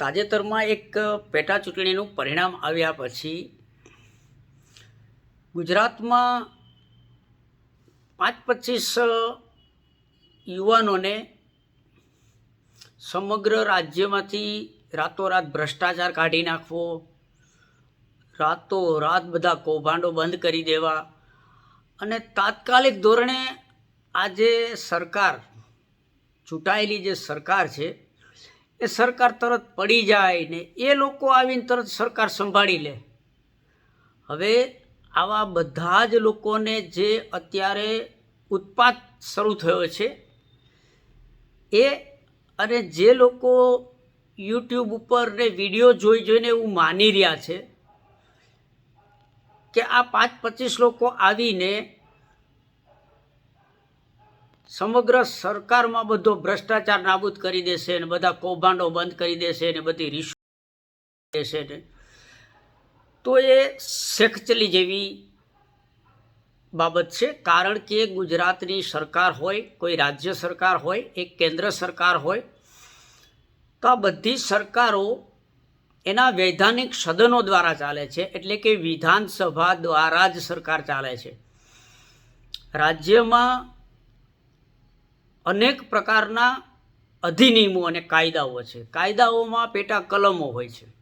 તાજેતરમાં એક પેટા ચૂંટણીનું પરિણામ આવ્યા પછી ગુજરાતમાં પાંચ પચીસ યુવાનોને સમગ્ર રાજ્યમાંથી રાતોરાત ભ્રષ્ટાચાર કાઢી નાખવો, રાતોરાત બધા કૌભાંડો બંધ કરી દેવા અને તાત્કાલિક ધોરણે આજે સરકાર, ચૂંટાયેલી જે સરકાર છે એ સરકાર તરત પડી જાય ને એ લોકો આવીને તરત સરકાર સંભાળી લે. હવે આવા બધા જ લોકોને જે અત્યારે ઉત્પાત શરૂ થયો છે, એ અને જે લોકો યુટ્યુબ ઉપર ને વીડિયો જોઈ જોઈને એવું માની રહ્યા છે કે આ પાંચ પચીસ લોકો આવીને સમગ્ર સરકારમાં બધો ભ્રષ્ટાચાર નાબૂદ કરી દેશે ને બધા કૌભાંડો બંધ કરી દેશે ને બધી રિશ્વત દેશે ને. તો એ શેખચલી જેવી બાબત છે. કારણ કે ગુજરાતની સરકાર હોય, કોઈ રાજ્ય સરકાર હોય, એક કેન્દ્ર સરકાર હોય, તો આ બધી સરકારો એના વૈધાનિક સદનો દ્વારા ચાલે છે. એટલે કે વિધાનસભા દ્વારા જ સરકાર ચાલે છે. રાજ્યમાં અનેક પ્રકારના અધિનિયમો અને કાયદાઓ છે. કાયદાઓમાં પેટા કલમો હોય છે.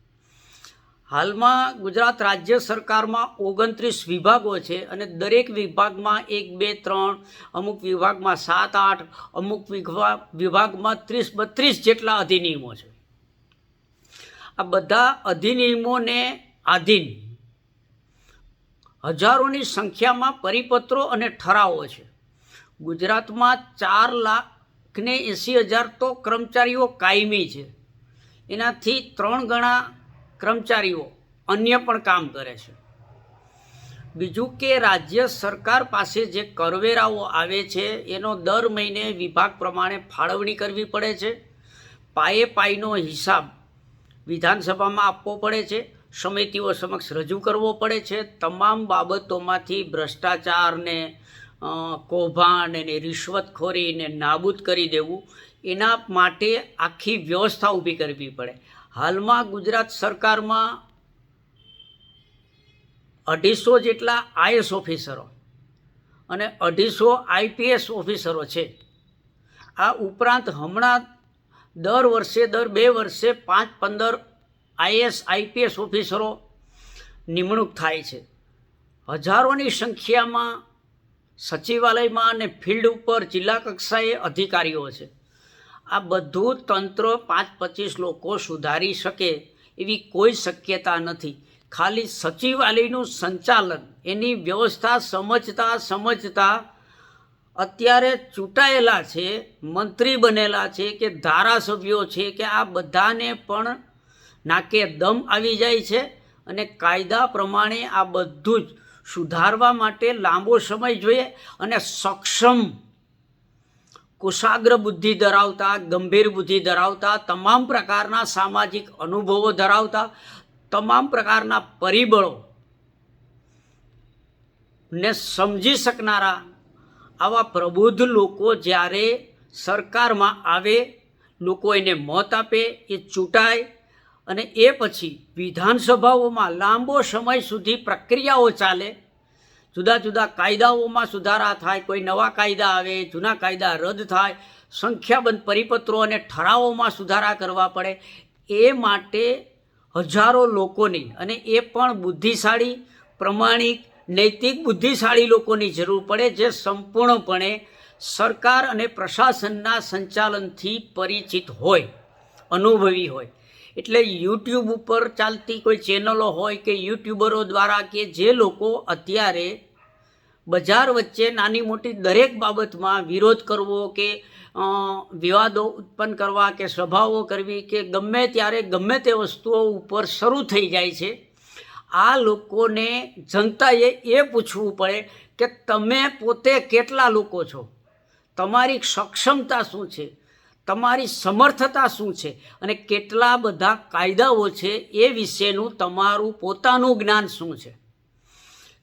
હાલમાં ગુજરાત રાજ્ય સરકારમાં ઓગણત્રીસ વિભાગો છે અને દરેક વિભાગમાં એક, બે, ત્રણ, અમુક વિભાગમાં સાત, આઠ, અમુક વિભાગ વિભાગમાં ત્રીસ, બત્રીસ જેટલા અધિનિયમો છે. આ બધા અધિનિયમોને આધીન હજારોની સંખ્યામાં પરિપત્રો અને ઠરાવો છે. ગુજરાતમાં ચાર લાખ ને એંસી હજાર તો કર્મચારીઓ કાયમી છે. એનાથી ત્રણ ગણા કર્મચારીઓ અન્ય પણ કામ કરે છે. બીજું કે રાજ્ય સરકાર પાસે જે કરવેરાઓ આવે છે, એનો દર મહિને વિભાગ પ્રમાણે ફાળવણી કરવી પડે છે. પાયે પાયનો હિસાબ વિધાનસભામાં આપવો પડે છે. સમિતિઓ સમક્ષ રજૂ કરવો પડે છે. તમામ બાબતોમાંથી ભ્રષ્ટાચારને કૌભાંડ અને રિશ્વતખોરીને નાબૂદ કરી દેવું, એના માટે આખી વ્યવસ્થા ઊભી કરવી પડે. હાલમાં ગુજરાત સરકારમાં અઢીસો જેટલા આઈએસ ઓફિસરો અને અઢીસો આઈપીએસ ઓફિસરો છે. આ ઉપરાંત હમણાં દર વર્ષે, દર બે વર્ષે પાંચ પંદર આઈએસ આઈપીએસ ઓફિસરો નિમણૂક થાય છે. હજારોની સંખ્યામાં સચિવાલયમાં અને ફિલ્ડ ઉપર જિલ્લા કક્ષાએ અધિકારીઓ છે. આ બધું તંત્ર પાંચ પચીસ લોકો સુધારી શકે એવી કોઈ શક્યતા નથી. ખાલી સચિવાલયનું સંચાલન, એની વ્યવસ્થા સમજતા સમજતા અત્યારે ચૂંટાયેલા છે, મંત્રી બનેલા છે કે ધારાસભ્યો છે કે આ બધાને પણ નાકે દમ આવી જાય છે અને કાયદા પ્રમાણે આ બધું જ સુધારવા માટે લાંબો સમય જોઈએ અને સક્ષમ કુશાગ્ર બુદ્ધિ ધરાવતા, ગંભીર બુદ્ધિ ધરાવતા, તમામ પ્રકારના સામાજિક અનુભવો ધરાવતા, તમામ પ્રકારના પરિબળો ને સમજી શકનારા આવા પ્રબુદ્ધ લોકો જ્યારે સરકારમાં આવે, લોકો એને મત આપે, એ ચૂંટાય અને એ પછી વિધાનસભાઓમાં લાંબો સમય સુધી પ્રક્રિયાઓ ચાલે. જુદા જુદા કાયદાઓમાં સુધારા થાય, કોઈ નવા કાયદા આવે, જૂના કાયદા રદ થાય, સંખ્યાબંધ પરિપત્રો અને ઠરાવોમાં સુધારા કરવા પડે. એ માટે હજારો લોકોની અને એ પણ બુદ્ધિશાળી, પ્રમાણિક, નૈતિક બુદ્ધિશાળી લોકોની જરૂર પડે, જે સંપૂર્ણપણે સરકાર અને પ્રશાસનના સંચાલનથી પરિચિત હોય, અનુભવી હોય. એટલે યુટ્યુબ ઉપર ચાલતી કોઈ ચેનલો હોય કે યુટ્યુબરો દ્વારા કે જે લોકો અત્યારે બજાર વચ્ચે નાની મોટી દરેક બાબતમાં વિરોધ કરવો કે વિવાદો ઉત્પન્ન કરવા કે સભાઓ કરવી કે ગમે ત્યારે ગમે તે વસ્તુઓ ઉપર શરૂ થઈ જાય છે, આ લોકોને જનતાએ એ પૂછવું પડે કે તમે પોતે કેટલા લોકો છો? તમારી સક્ષમતા શું છે? તમારી સમર્થતા શું છે? અને કેટલા બધા કાયદાઓ છે એ વિશેનું તમારું પોતાનું જ્ઞાન શું છે?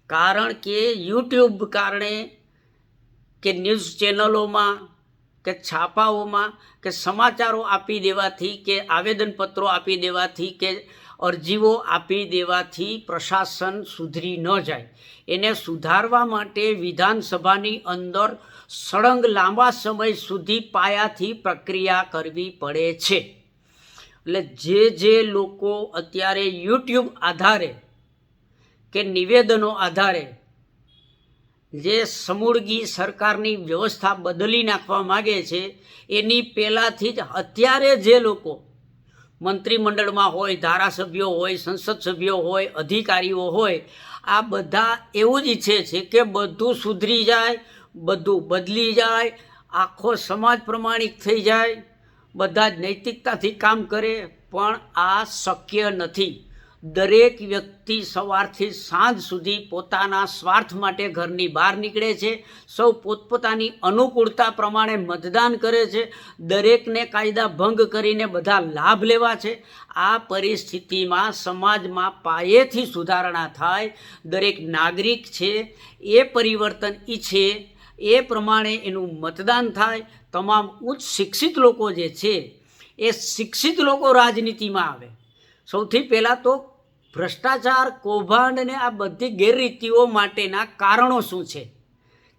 કારણ કે યુટ્યુબ કારણે કે ન્યૂઝ ચેનલોમાં કે છાપાઓમાં કે સમાચારો આપી દેવાથી કે આવેદનપત્રો આપી દેવાથી કે અરજીઓ આપી દેવાથી પ્રશાસન સુધરી ન જાય. એને સુધારવા માટે વિધાનસભાની અંદર સળંગ લાંબા સમય સુધી પાયાથી પ્રક્રિયા કરવી પડે છે. એટલે જે જે લોકો અત્યારે યુટ્યુબ આધારે કે નિવેદનો આધારે જે સમૂળગી સરકારની વ્યવસ્થા બદલી નાખવા માગે છે, એની પહેલાંથી જ અત્યારે જે લોકો મંત્રીમંડળમાં હોય, ધારાસભ્યો હોય, સંસદ સભ્યો હોય, અધિકારીઓ હોય, આ બધા એવું જ ઈચ્છે છે કે બધું સુધરી જાય બધું બદલી જાય, આખો સમાજ પ્રમાણિક થઈ જાય, બધા જ નૈતિકતાથી કામ કરે, પણ આ શક્ય નથી. દરેક વ્યક્તિ સવારથી સાંજ સુધી પોતાના સ્વાર્થ માટે ઘરની બહાર નીકળે છે, સૌ પોતપોતાની અનુકૂળતા પ્રમાણે મતદાન કરે છે, દરેકને કાયદા ભંગ કરીને બધા લાભ લેવા છે. આ પરિસ્થિતિમાં સમાજમાં પાયેથી સુધારણા થાય, દરેક નાગરિક છે, એ પરિવર્તન ઈચ્છે એ પ્રમાણે એનું મતદાન થાય. તમામ ઉચ્ચ શિક્ષિત લોકો જે છે, એ શિક્ષિત લોકો રાજનીતિમાં આવે. સૌથી પહેલાં તો ભ્રષ્ટાચાર કૌભાંડ અને આ બધી ગેરરીતિઓ માટેના કારણો શું છે?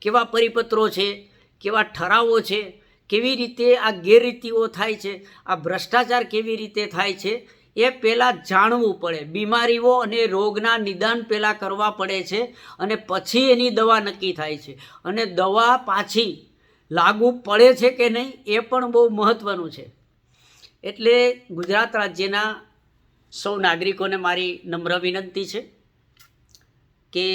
કેવા પરિપત્રો છે? કેવા ઠરાવો છે? કેવી રીતે આ ગેરરીતિઓ થાય છે? આ ભ્રષ્ટાચાર કેવી રીતે થાય છે? એ પહેલાં જાણવું પડે. બીમારીઓ અને રોગના નિદાન પહેલાં કરવા પડે છે અને પછી એની દવા નક્કી થાય છે. અને દવા પાછી લાગુ પડે છે કે નહીં એ પણ બહુ મહત્ત્વનું છે. એટલે ગુજરાત રાજ્યના સૌ નાગરિકોને મારી નમ્ર વિનંતી છે કે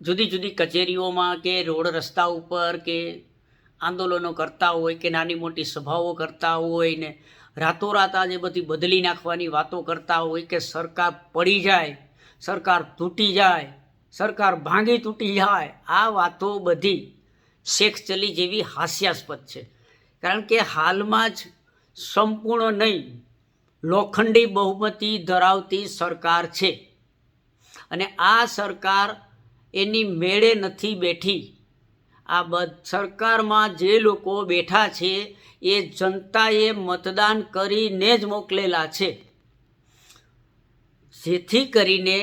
જુદી જુદી કચેરીઓમાં કે રોડ રસ્તા ઉપર કે આંદોલનો કરતા હોય કે નાની મોટી સભાઓ કરતા હોય ને રાતોરાત આજે બધી બદલી નાખવાની વાતો કરતા હોય કે સરકાર પડી જાય, સરકાર તૂટી જાય, સરકાર ભાંગી તૂટી જાય, આ વાતો બધી શેખ ચલી જેવી હાસ્યાસ્પદ છે. કારણ કે હાલમાં જ સંપૂર્ણ નહીં, લોખંડી બહુમતી ધરાવતી સરકાર છે. અને આ સરકાર એની મેળે નથી બેઠી. આ બધ સરકારમાં જે લોકો બેઠા છે, એ જનતાએ મતદાન કરીને જ મોકલેલા છે. જેથી કરીને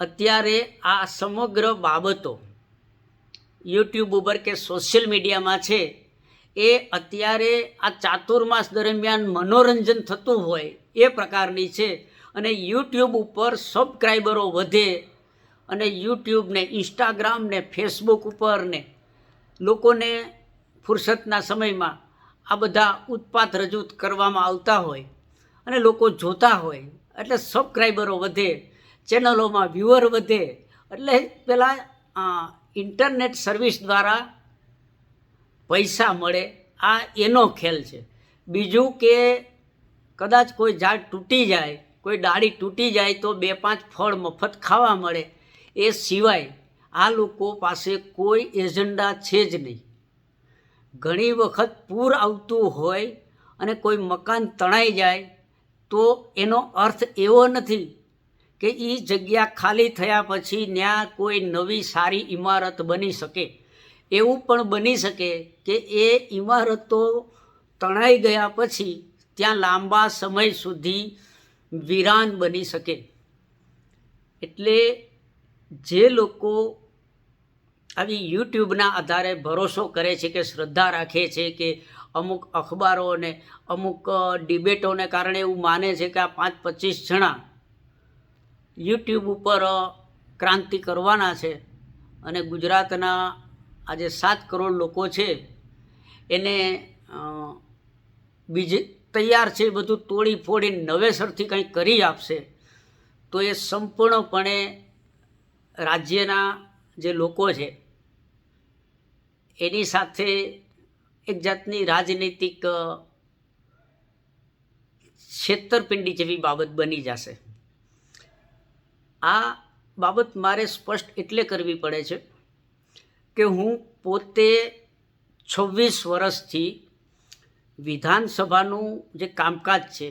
અત્યારે આ સમગ્ર બાબતો યુટ્યુબ ઉપર કે સોશિયલ મીડિયામાં છે, એ અત્યારે આ ચાતુર્માસ દરમિયાન મનોરંજન થતું હોય એ પ્રકારની છે અને યુટ્યુબ ઉપર સબસ્ક્રાઈબરો વધે અને યુટ્યુબ ને ઇન્સ્ટાગ્રામ ને ફેસબુક ઉપર ને, લોકોને ફુરસતના સમયમાં આ બધા ઉત્પાત રજૂ કરવામાં આવતા હોય અને લોકો જોતા હોય, એટલે સબસ્ક્રાઈબરો વધે ચેનલોમાં વ્યૂઅર વધે, એટલે પહેલાં ઇન્ટરનેટ સર્વિસ દ્વારા પૈસા મળે, આ એનો ખેલ છે. બીજું કે કદાચ કોઈ ઝાડ તૂટી જાય, કોઈ ડાળી તૂટી જાય તો બે પાંચ ફળ મફત ખાવા મળે એ સિવાય આ લોકો પાસે કોઈ એજન્ડા છે જ નહીં. ઘણી વખત પૂર આવતું હોય અને કોઈ મકાન તણાઈ જાય તો એનો અર્થ એવો નથી કે એ જગ્યા ખાલી થયા પછી ત્યાં કોઈ નવી સારી ઇમારત બની શકે. એવું પણ બની શકે કે એ ઇમારતો તણાઈ ગયા પછી ત્યાં લાંબા સમય સુધી વિરાન બની શકે. એટલે જે લોકો આવી યુટ્યુબના આધારે ભરોસો કરે છે કે શ્રદ્ધા રાખે છે કે અમુક અખબારોને, અમુક ડિબેટોને કારણે એવું માને છે કે આ પાંચ પચીસ જણા યુટ્યુબ ઉપર ક્રાંતિ કરવાના છે અને ગુજરાતના આજે સાત કરોડ લોકો છે, એને બીજે તૈયાર છે બધું તોડી ફોડી નવેસરથી કંઈક કરી આપશે, તો એ સંપૂર્ણપણે રાજ્યના જે લોકો છે, એની સાથે એક જાતની રાજનૈતિક છેતરપિંડી જેવી બાબત બની જશે. આ બાબત મારે સ્પષ્ટ એટલે કરવી પડે છે કે હું પોતે છવ્વીસ વર્ષથી વિધાનસભાનું જે કામકાજ છે,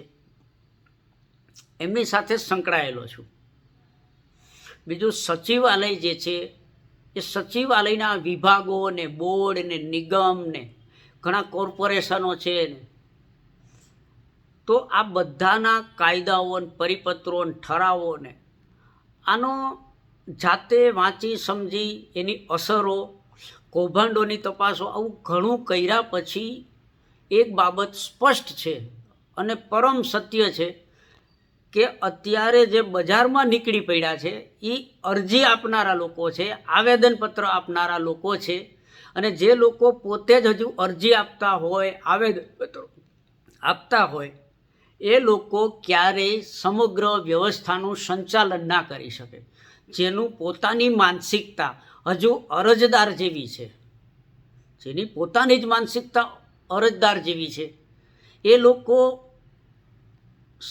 એમની સાથે સંકળાયેલો છું. બીજું સચિવાલય જે છે, એ સચિવાલયના વિભાગો ને બોર્ડ ને નિગમ ને ઘણા કોર્પોરેશનો છે ને તો આ બધાના કાયદાઓ ને પરિપત્રો ને ઠરાવો ને, આનો જાતે વાંચી સમજી એની અસરો, કૌભાંડોની તપાસો આવું ઘણું કર્યા પછી એક બાબત સ્પષ્ટ છે અને પરમ સત્ય છે કે અત્યારે જે બજારમાં નીકળી પડ્યા છે એ અરજી આપનારા લોકો છે, આવેદનપત્ર આપનારા લોકો છે, અને જે લોકો પોતે જ હજુ અરજી આપતા હોય, આવેદનપત્ર આપતા હોય, એ લોકો ક્યારેય સમગ્ર વ્યવસ્થાનું સંચાલન ના કરી શકે. જેનું પોતાની માનસિકતા હજુ અરજદાર જેવી છે. જેની પોતાની જ માનસિકતા અરજદાર જેવી છે. એ લોકો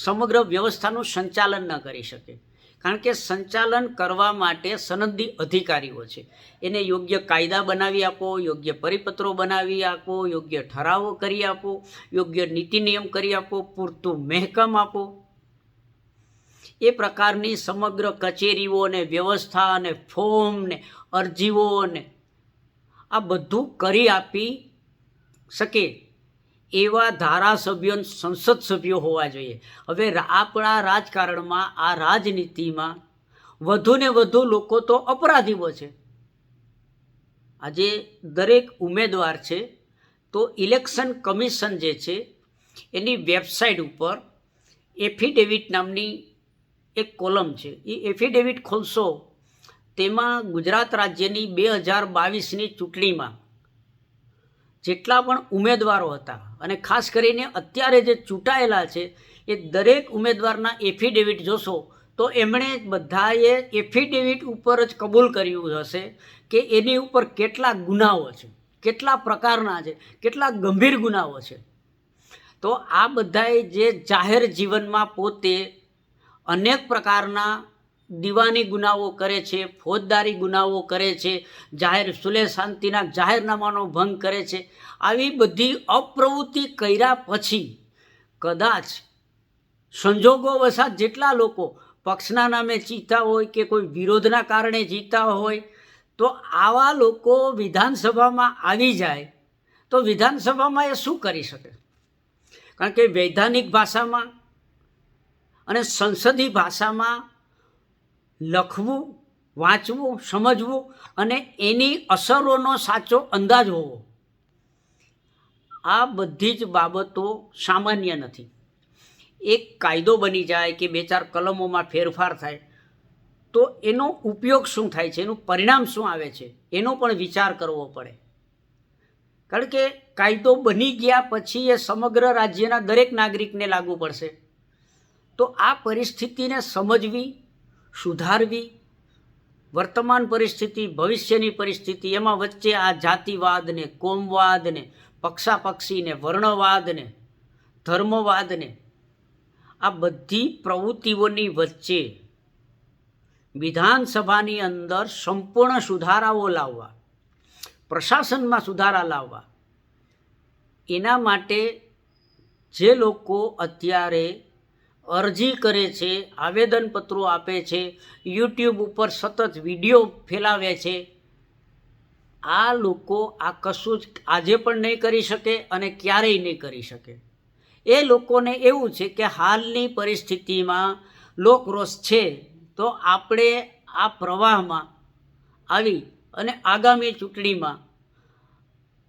સમગ્ર વ્યવસ્થાનું સંચાલન ન કરી શકે. કારણ કે સંચાલન કરવા માટે સનદી અધિકારીઓ છે. એને યોગ્ય કાયદા બનાવી આપો, યોગ્ય પરિપત્રો બનાવી આપો, યોગ્ય ઠરાવો કરી આપો, યોગ્ય નીતિ નિયમ કરી આપો, પૂરતું મહેકમ આપો. એ પ્રકારની સમગ્ર કચેરીઓ ને વ્યવસ્થા અને ફોર્મ ને આ બધું કરી આપી શકે. એવા ધારાસભ્યો સંસદ સભ્યો હોવા જોઈએ. હવે આપણા રાજકારણમાં, આ રાજનીતિમાં વધુને વધુ લોકો તો અપરાધીઓ છે. આજે દરેક ઉમેદવાર છે, તો ઇલેક્શન કમિશન જે છે, એની વેબસાઇટ ઉપર એફિડેવિટ નામની એક કોલમ છે. એ એફિડેવિટ ખોલશો, તેમાં ગુજરાત રાજ્યની બે હજાર બાવીસની ચૂંટણીમાં જેટલા પણ ઉમેદવારો હતા અને ખાસ કરીને અત્યારે જે ચૂંટાયેલા છે, એ દરેક ઉમેદવારના એફિડેવિટ જોશો, તો એમણે બધાએ એફિડેવિટ ઉપર જ કબૂલ કર્યું હશે કે એની ઉપર કેટલા ગુનાઓ છે, કેટલા પ્રકારના છે, કેટલા ગંભીર ગુનાઓ છે. તો આ બધાએ જે જાહેર જીવનમાં પોતે અનેક પ્રકારના દીવાની ગુનાઓ કરે છે, ફોજદારી ગુનાઓ કરે છે, જાહેર સુલે શાંતિના જાહેરનામાનો ભંગ કરે છે. આવી બધી અપ્રવૃત્તિ કર્યા પછી કદાચ સંજોગો વસાત જેટલા લોકો પક્ષના નામે જીતા હોય કે કોઈ વિરોધના કારણે જીતા હોય, તો આવા લોકો વિધાનસભામાં આવી જાય, તો વિધાનસભામાં એ શું કરી શકે? કારણ કે વૈધાનિક ભાષામાં અને સંસદી ભાષામાં લખવું, વાંચવું, સમજવું અને એની અસરોનો સાચો અંદાજ હોવો. આ બધી જ બાબતો સામાન્ય નથી. એક કાયદો બની જાય કે બે ચાર કલમોમાં ફેરફાર થાય, તો એનો ઉપયોગ શું થાય છે? એનું પરિણામ શું આવે છે? એનો પણ વિચાર કરવો પડે. કારણ કે કાયદો બની ગયા પછી એ સમગ્ર રાજ્યના દરેક નાગરિકને લાગુ પડશે. તો આ પરિસ્થિતિને સમજવી સુધારવી. વર્તમાન પરિસ્થિતિ, ભવિષ્યની પરિસ્થિતિ, એમાં વચ્ચે આ જાતિવાદને, કોમવાદને, પક્ષાપક્ષીને, વર્ણવાદને પક્ષાપક્ષી ને વર્ણવાદ ને ધર્મવાદ ને આ બધી પ્રવૃત્તિઓની વચ્ચે વિધાનસભાની અંદર સંપૂર્ણ સુધારાઓ લાવવા, પ્રશાસનમાં સુધારા લાવવા, એના માટે જે લોકો અત્યારે અરજી કરે છે, આવેદનપત્રો આપે છે, યુટ્યુબ ઉપર સતત વીડિયો ફેલાવે છે. આ લોકો આ કશું જ આજે પણ નહીં કરી શકે અને ક્યારેય નહીં કરી શકે. એ લોકોને એવું છે કે હાલની પરિસ્થિતિમાં લોકરોષ છે, તો આપણે આ પ્રવાહમાં આવી અને આગામી ચૂંટણીમાં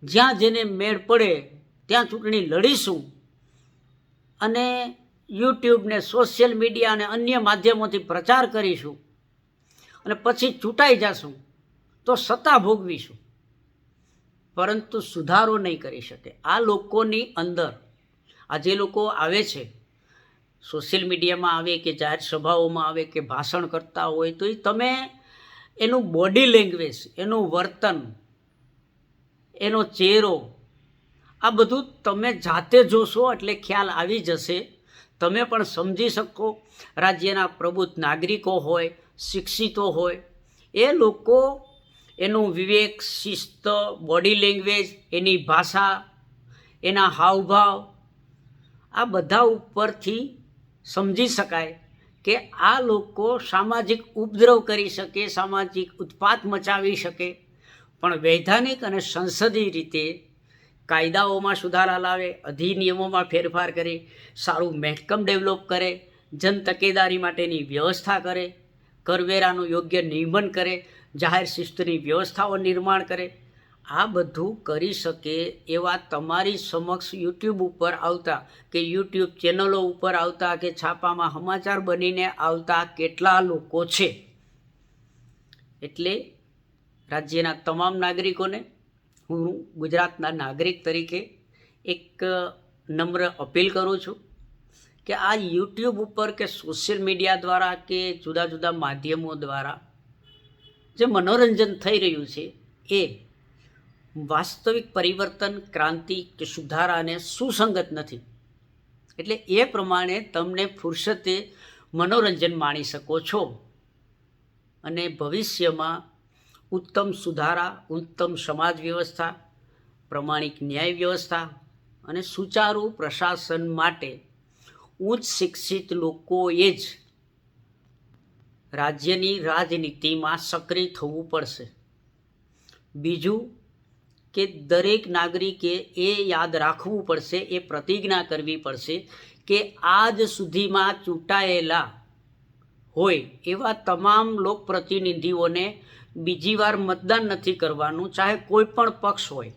જ્યાં જેને મેળ પડે, ત્યાં ચૂંટણી લડીશું. અને યુટ્યુબ ને સોશિયલ મીડિયા અને અન્ય માધ્યમોથી પ્રચાર કરીશું અને પછી ચૂંટાઈ જશું, તો સત્તા ભોગવીશું. પરંતુ સુધારો નહીં કરી શકે. આ લોકોની અંદર, આ જે લોકો આવે છે સોશિયલ મીડિયામાં આવે કે જાહેર સભાઓમાં આવે કે ભાષણ કરતા હોય, તો એ તમે એનું બોડી લેંગ્વેજ એનું વર્તન, એનો ચહેરો, આ બધું તમે જાતે જોશો એટલે ખ્યાલ આવી જશે તમે પણ સમજી શકો. રાજ્યના પ્રબુદ્ધ નાગરિકો હોય, શિક્ષિતો હોય, એ લોકો એનું વિવેક, શિસ્ત બોડી લેંગ્વેજ એની ભાષા, એના હાવભાવ, આ બધા ઉપરથી સમજી શકાય કે આ લોકો સામાજિક ઉપદ્રવ કરી શકે, સામાજિક ઉત્પાત મચાવી શકે. પણ વૈધાનિક અને સંસદીય રીતે કાયદાઓમાં સુધારા લાવે, અધિનિયમોમાં ફેરફાર કરે, સારું મહેકમ ડેવલપ કરે, જન તકેદારી માટેની વ્યવસ્થા કરે, કરવેરાનું યોગ્ય નિયમન કરે, જાહેર શિસ્તની વ્યવસ્થાઓ નિર્માણ કરે. આ બધું કરી શકે એવા તમારી સમક્ષ યુટ્યુબ ઉપર આવતા કે યુટ્યુબ ચેનલો ઉપર આવતા કે છાપામાં સમાચાર બનીને આવતા કેટલા લોકો છે. એટલે રાજ્યના તમામ નાગરિકોને હું ગુજરાતના નાગરિક તરીકે એક નમ્ર અપીલ કરું છું કે આ યુટ્યુબ ઉપર કે સોશિયલ મીડિયા દ્વારા કે જુદા જુદા માધ્યમો દ્વારા જે મનોરંજન થઈ રહ્યું છે, એ વાસ્તવિક પરિવર્તન, ક્રાંતિ કે સુધારાને સુસંગત નથી. એટલે એ પ્રમાણે તમને ફુરસતે મનોરંજન માણી શકો છો. અને ભવિષ્યમાં ઉત્તમ સુધારા, ઉત્તમ સમાજ વ્યવસ્થા, પ્રમાણિક ન્યાય વ્યવસ્થા અને સુચારુ પ્રશાસન માટે ઉચ્ચ શિક્ષિત લોકોએ જ રાજ્યની રાજનીતિમાં સક્રિય થવું પડશે. બીજું કે દરેક નાગરિકે એ યાદ રાખવું પડશે, એ પ્રતિજ્ઞા કરવી પડશે કે આજ સુધીમાં ચૂંટાયેલા હોય એવા તમામ લોકપ્રતિનિધિઓને બીજી વાર મતદાન નથી કરવાનું, ચાહે કોઈ પણ પક્ષ હોય.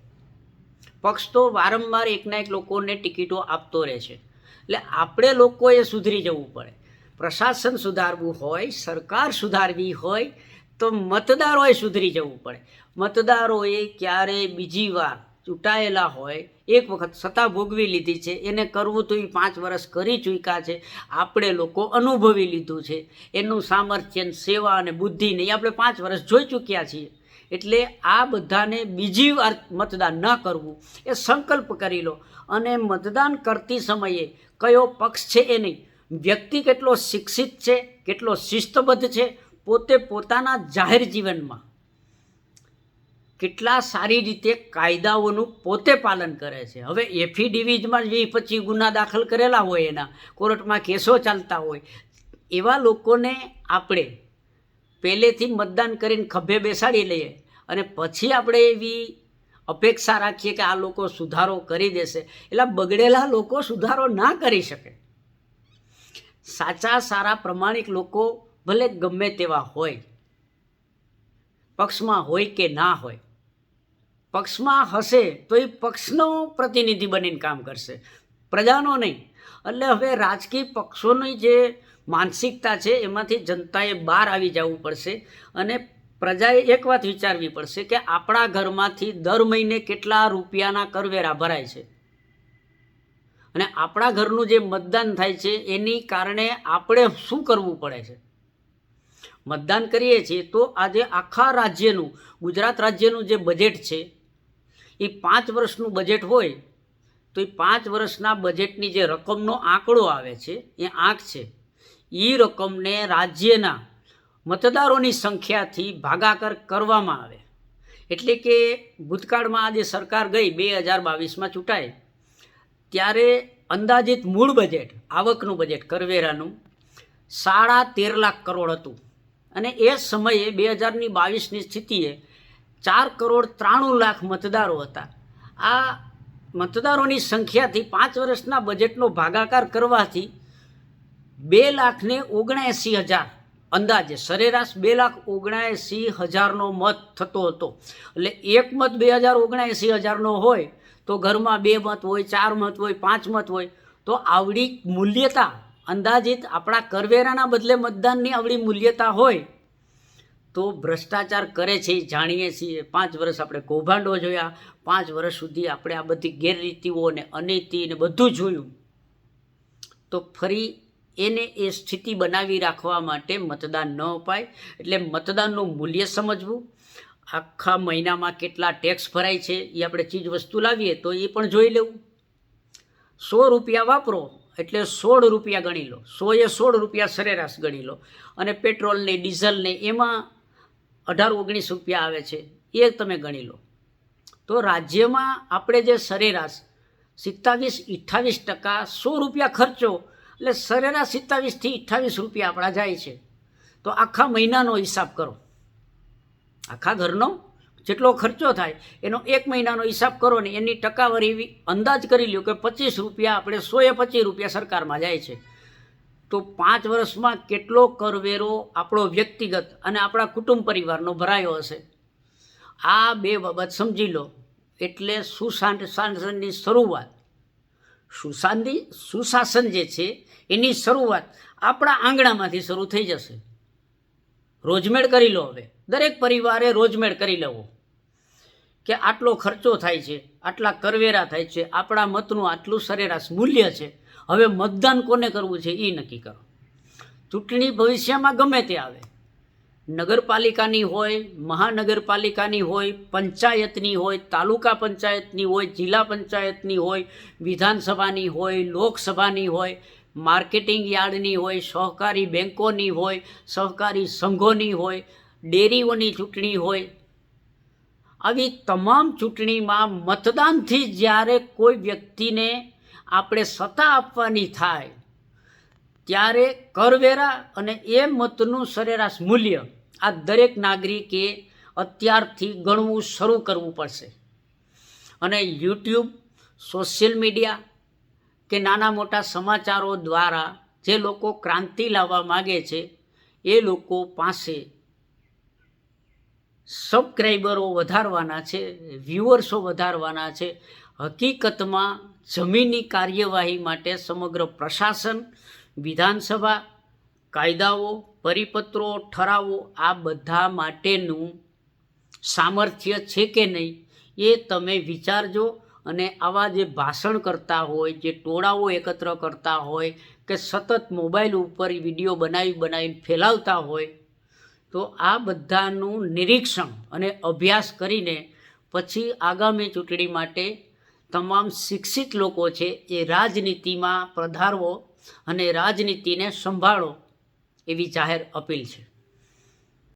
પક્ષ તો વારંવાર એકના એક લોકોને ટિકિટો આપતો રહે છે. એટલે આપણે લોકોએ સુધરી જવું પડે. પ્રશાસન સુધારવું હોય, સરકાર સુધારવી હોય, તો મતદારોએ સુધરી જવું પડે. મતદારોએ ક્યારે બીજી વાર ચૂંટાયેલા હોય, એક વખત સત્તા ભોગવી લીધી છે, એને કરવું તો એ પાંચ વર્ષ કરી ચૂક્યા છે, આપણે લોકો અનુભવી લીધું છે. એનું સામર્થ્ય સેવા અને બુદ્ધિ ને એ આપણે પાંચ વર્ષ જોઈ ચૂક્યા છીએ. એટલે આ બધાને બીજી વાર મતદાન ન કરવું, એ સંકલ્પ કરી લો. અને મતદાન કરતી સમયે કયો પક્ષ છે એ નહીં. વ્યક્તિ કેટલો શિક્ષિત છે, કેટલો શિસ્તબદ્ધ છે, પોતે પોતાના જાહેર જીવનમાં. કેટલા સારી રીતે કાયદાઓનું પોતે પાલન કરે છે. હવે એફિડેવિટમાં જે પછી ગુના દાખલ કરેલા હોય એના, કોર્ટમાં કેસો ચાલતા હોય, એવા લોકોને આપણે પહેલેથી મતદાન કરીને ખભે બેસાડી લઈએ અને પછી આપણે એવી અપેક્ષા રાખીએ કે આ લોકો સુધારો કરી દેશે. એટલે બગડેલા લોકો સુધારો ના કરી શકે. સાચા, સારા, પ્રમાણિક લોકો ભલે ગમે તેવા હોય, પક્ષમાં હોય કે ના હોય પક્ષમાં હશે તો એ પક્ષનો પ્રતિનિધિ બનીને કામ કરશે. પ્રજાનો નહીં. એટલે હવે રાજકીય પક્ષોની જે માનસિકતા છે, એમાંથી જનતાએ બહાર આવી જવું પડશે અને પ્રજાએ એક વાત વિચારવી પડશે કે આપણા ઘરમાંથી દર મહિને કેટલા રૂપિયાના કરવેરા ભરાય છે. અને આપણા ઘરનું જે મતદાન થાય છે, એની કારણે આપણે શું કરવું પડે છે? મતદાન કરીએ છીએ તો આજે આખા રાજ્યનું, ગુજરાત રાજ્યનું જે બજેટ છે એ પાંચ વર્ષનું બજેટ હોય, તો એ પાંચ વર્ષના બજેટની જે રકમનો આંકડો આવે છે, એ આંક છે. એ રકમને રાજ્યના મતદારોની સંખ્યાથી ભાગાકાર કરવામાં આવે. એટલે કે ભૂતકાળમાં આજે સરકાર ગઈ બે હજાર બાવીસમાં ચૂંટાય, ત્યારે અંદાજિત મૂળ બજેટ આવકનું બજેટ કરવેરાનું સાડા તેર લાખ કરોડ હતું. અને એ સમયે બે હજારની બાવીસની સ્થિતિએ ચાર કરોડ ત્રાણું લાખ મતદારો હતા. આ મતદારોની સંખ્યાથી પાંચ વર્ષના બજેટનો ભાગાકાર કરવાથી બે લાખને ઓગણએંસી હજાર અંદાજે, સરેરાશ બે લાખ ઓગણએંસી હજારનો મત થતો હતો. એટલે એક મત બે હજાર ઓગણએંસી હજારનો હોય તો ઘરમાં બે મત હોય, ચાર મત હોય, પાંચ મત હોય, તો આવડી મૂલ્યતા અંદાજિત આપણા કરવેરાના બદલે મતદાનની આવડી મૂલ્યતા હોય તો ભ્રષ્ટાચાર કરે છે એ જાણીએ છીએ. પાંચ વર્ષ આપણે કૌભાંડો જોયા. પાંચ વર્ષ સુધી આપણે આ બધી ગેરરીતિઓ ને અનીતિ ને બધું જોયું. તો ફરી એને એ સ્થિતિ બનાવી રાખવા માટે મતદાન ન અપાય. એટલે મતદાનનું મૂલ્ય સમજવું. આખા મહિનામાં કેટલા ટેક્સ ભરાય છે એ આપણે ચીજ વસ્તુ લાવીએ તો એ પણ જોઈ લેવું. સો રૂપિયા વાપરો એટલે સોળ રૂપિયા ગણી લો. સોએ સોળ રૂપિયા સરેરાશ ગણી લો. અને પેટ્રોલને ડીઝલને એમાં અઢાર ઓગણીસ રૂપિયા આવે છે, એ તમે ગણી લો. તો રાજ્યમાં આપણે જે સરેરાશ સિત્તાવીસ અઠ્ઠાવીસ ટકા સો રૂપિયા ખર્ચો, એટલે સરેરાશ સિત્તાવીસથી અઠ્ઠાવીસ રૂપિયા આપણા જાય છે. તો આખા મહિનાનો હિસાબ કરો. આખા ઘરનો જેટલો ખર્ચો થાય, એનો એક મહિનાનો હિસાબ કરો ને એની ટકાવારી અંદાજ કરી લ્યો કે પચીસ રૂપિયા આપણે સોએ પચીસ રૂપિયા સરકારમાં જાય છે. તો પાંચ વર્ષમાં કેટલો કરવેરો આપણો વ્યક્તિગત અને આપણા કુટુંબ પરિવારનો ભરાયો હશે? આ બે બાબત સમજી લો. એટલે સુશાંત શાસનની શરૂઆત. સુશાંતિ, સુશાસન જે છે, એની શરૂઆત આપણા આંગણામાંથી શરૂ થઈ જશે. રોજમેળ કરી લો હવે. દરેક પરિવારે રોજમેળ કરી લેવો. કે આટલો ખર્ચો થાય છે, આટલા કરવેરા થાય છે, આપણા મતનું આટલું સરેરાશ મૂલ્ય છે હવે મતદાન કોને કરવું છે એ નક્કી કરો. ચૂંટણી ભવિષ્યમાં ગમે તે આવે. નગરપાલિકાની હોય, મહાનગરપાલિકાની હોય, પંચાયતની હોય, તાલુકા પંચાયતની હોય, જિલ્લા પંચાયતની હોય, વિધાનસભાની હોય, લોકસભાની હોય, માર્કેટિંગ યાર્ડની હોય, સહકારી બેન્કોની હોય, સહકારી સંઘોની હોય, ડેરીઓની ચૂંટણી હોય. આવી તમામ ચૂંટણીમાં મતદાનથી જ્યારે કોઈ વ્યક્તિને આપણે સત્તા આપવાની થાય, ત્યારે કરવેરા અને એ મતનું સરેરાશ મૂલ્ય આ દરેક નાગરિકે અત્યારથી ગણવું શરૂ કરવું પડશે. અને યુટ્યુબ, સોશિયલ મીડિયા કે નાના મોટા સમાચારો દ્વારા જે લોકો ક્રાંતિ લાવવા માગે છે, એ લોકો પાસે સબસ્ક્રાઈબરો વધારવાના છે વ્યુઅર્સો વધારવાના છે હકીકતમાં જમીની કાર્યવાહી માટે સમગ્ર પ્રશાસન, વિધાનસભા, કાયદાઓ, પરિપત્રો, ઠરાવો આ બધા માટેનું સામર્થ્ય છે કે નહીં એ તમે વિચારજો અને આવા જે ભાષણ કરતા હોય, જે ટોળાઓ એકત્ર કરતા હોય કે સતત મોબાઈલ ઉપર વીડિયો બનાવી બનાવીને ફેલાવતા હોય, તો આ બધાનું નિરીક્ષણ અને અભ્યાસ કરીને પછી આગામી ચૂંટણી માટે તમામ શિક્ષિત લોકો છે એ રાજનીતિમાં પધારવો અને રાજનીતિને સંભાળો એવી જાહેર અપીલ છે.